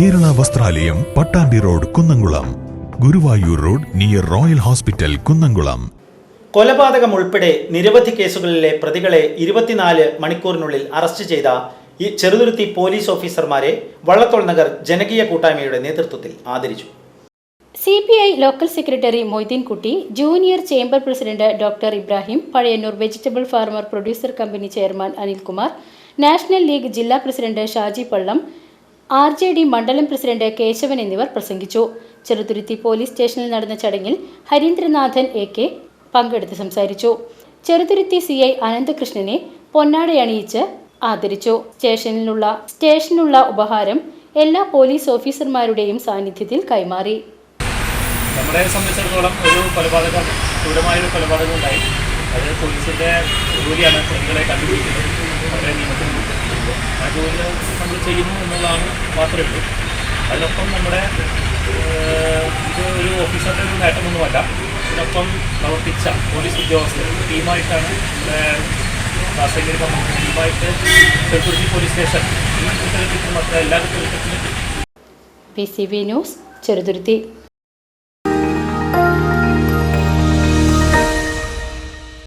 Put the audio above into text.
ദേവാലയം Pattambi road Kunnamkulam. Guruvayur road near royal hospital Kunnamkulam. കൊലപാതകം ഉൾപ്പെടെ നിരവധി കേസുകളിലെ പ്രതികളെ ഇരുപത്തിനാല് മണിക്കൂറിനുള്ളിൽ അറസ്റ്റ് ചെയ്ത ഈ ചെറുതുരുത്തി പോലീസ് ഓഫീസർമാരെ വള്ളത്തോൾ നഗർ ജനകീയ കൂട്ടായ്മയുടെ നേതൃത്വത്തിൽ ആദരിച്ചു. C P I local secretary Moideenkutty junior chamber president doctor Ibrahim Pazhayannur vegetable farmer producer company chairman Anilkumar national league ജില്ലാ president Shaji Pallam R J D മണ്ഡലം പ്രസിഡന്റ് കേശവൻ എന്നിവർ പ്രസംഗിച്ചു. ചെറുതുരുത്തി പോലീസ് സ്റ്റേഷനിൽ നടന്ന ചടങ്ങിൽ ഹരീന്ദ്രനാഥൻ എ കെ പങ്കെടുത്ത് സംസാരിച്ചു. ചെറുതുരുത്തി സി ഐ അനന്തകൃഷ്ണനെ പൊന്നാടയണിയിച്ച് ആദരിച്ചു. സ്റ്റേഷനിലുള്ള സ്റ്റേഷനുള്ള ഉപഹാരം എല്ലാ പോലീസ് ഓഫീസർമാരുടെയും സാന്നിധ്യത്തിൽ കൈമാറി. നമ്മളെ സംബന്ധിച്ചിടത്തോളം ഒരു കൊലപാതകം ക്രൂരമായൊരു കൊലപാതകം ഉണ്ടായി അത് പോലീസിന്റെ ജോലിയാണ് പ്രതികളെ കണ്ടുപിടിക്കുന്നത് അവരെ ജോലി നമ്മൾ ചെയ്യുന്നു എന്നുള്ളതാണ് മാത്രമേ ഉള്ളൂ. അതിനൊപ്പം നമ്മുടെ ഇത് ഒരു ഓഫീസറുടെ ഒരു നേട്ടമൊന്നുമല്ല. ഇതിനൊപ്പം പ്രവർത്തിച്ച പോലീസ് ഉദ്യോഗസ്ഥർ ടീമായിട്ടാണ് കാസർഗോഡ് കമ്മ്യൂണിറ്റി ടീമായിട്ട് ചെറുപ്പുരുത്തി പോലീസ് സ്റ്റേഷൻ ഈ കുറ്റകൃത്യത്തിനും എല്ലാ കുറ്റകൃത്യത്തിനും P C B news Cheruthuruthy.